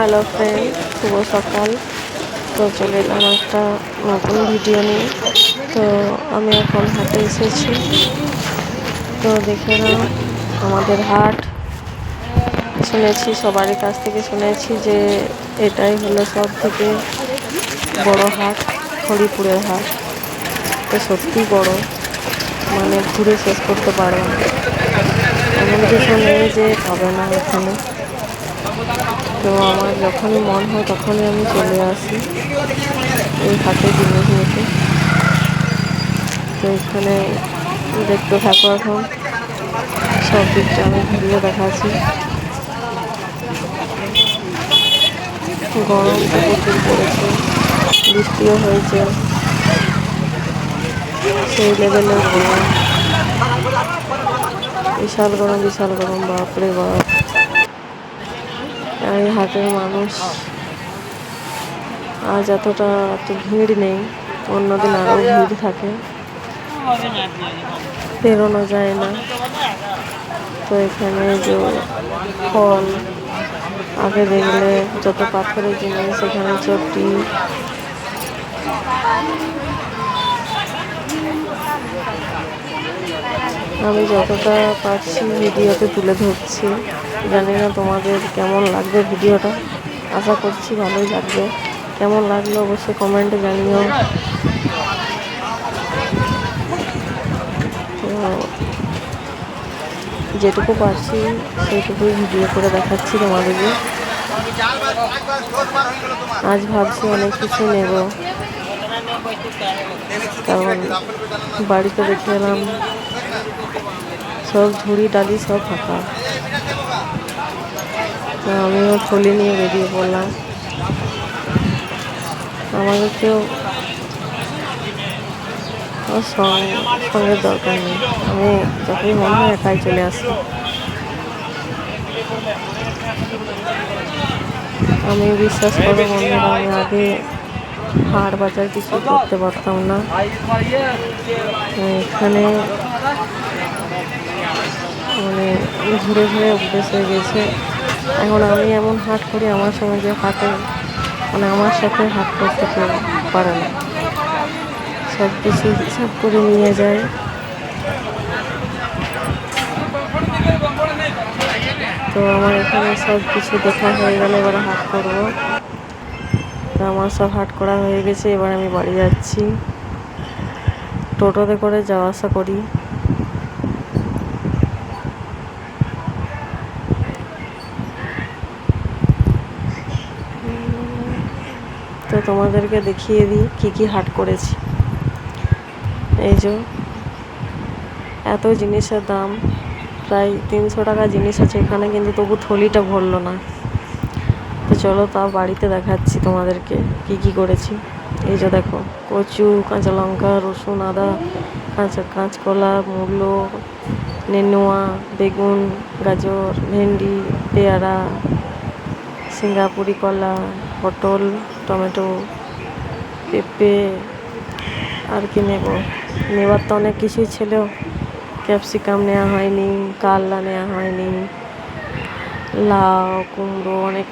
Hello friend শুভ সকাল। তো চলে এলাম একটা নতুন ভিডিও নিয়ে। তো আমি এখন হাটে এসেছি। তো দেখে নাও, আমাদের হাট। শুনেছি, সবারই কাছ থেকে শুনেছি যে এটাই হলো সব থেকে বড় হাট, হরিপুরের হাট। তো সত্যি বড়। মানে ঘুরে শেষ করতে পারব এমন কিছু নেই যে পাবে না এখানে। তো আমার যখনই মন হয় তখনই আমি চলে আসি এই হাতে জিনিস নিতে। তো এখানে দেখতে থাকো এখন। সব দিকটা আমি ঘুরিয়ে দেখাচ্ছি। গরম প্রচুর পড়েছে, বৃষ্টিও হয়েছে। সেই লেভেলের গরম। বিশাল গরম বিশাল গরম, বাপরে বাপ। হাটের মানুষ। আজ এতটা এত ভিড় নেই অন্যদিন আরও ভিড় থাকে। বেরোনো যায় না। তো এখানে যে ফল, আগে দেখলে যত পাথরের জিনিস, এখানে চটি। আমি যতটা পারছি ভিডিওতে তুলে ধরছি। জানি না তোমাদের কেমন লাগবে ভিডিওটা। আশা করছি ভালোই লাগবে। কেমন লাগল অবশ্যই কমেন্টে জানিও। তো যেটুকু পারছি সেইটুকুই ভিডিও করে দেখাচ্ছি তোমাদেরকে। আজ ভাবছি অনেক কিছু নেব। কারণ বাড়িতে দেখে এলাম, সব ঝুড়ি, ডালি, সব ফাঁকা। আমিও থলি নিয়ে বেরিয়ে পড়লাম। আমাদেরকেও কেউ সঙ্গে দরকার নেই। আমি যখনই মনে হয় একাই চলে আসি। আমি বিশ্বাস করব বন্ধুরা, আমি আগে হাট বাজার কিছু করতে পারতাম না। এখানে মানে ঘুরে ঘুরে অভ্যেস হয়ে গেছে। এখন আমি এমন হাট করি, আমার সঙ্গে যে হাটে মানে আমার সাথে হাট করতে পারে না। সব কিছু হিসাব করে নিয়ে যায় তো আমার এখানে সব কিছু দেখা হয়ে গেলে, এবার হাট করব। তো আমার সব হাট করা হয়ে গেছে, এবার আমি বাড়ি যাচ্ছি। টোটোতে করে যাওয়া আসা করি। তোমাদেরকে দেখিয়ে দিই কী কী হাট করেছি। এই যে, এত জিনিসের দাম, প্রায় তিনশো টাকা জিনিস আছে এখানে, কিন্তু তবু থলিটা ভরলো না। তো চলো তাও বাড়িতে দেখাচ্ছি তোমাদেরকে কি কি করেছি। এই যে দেখো, কচু, কাঁচা লঙ্কা, রসুন, আদা, কাঁচা কাঁচকলা, মূলো, নেনুয়া, বেগুন, গাজর, ভেন্ডি, পেয়ারা, সিঙ্গাপুরি কলা, পটল টমেটো, পেঁপে, আর কি নেব? নেবার তো অনেক কিছুই ছিল। ক্যাপসিকাম নেওয়া হয়নি কাল্লা নেওয়া হয়নি, লাউ, কুমড়ো অনেক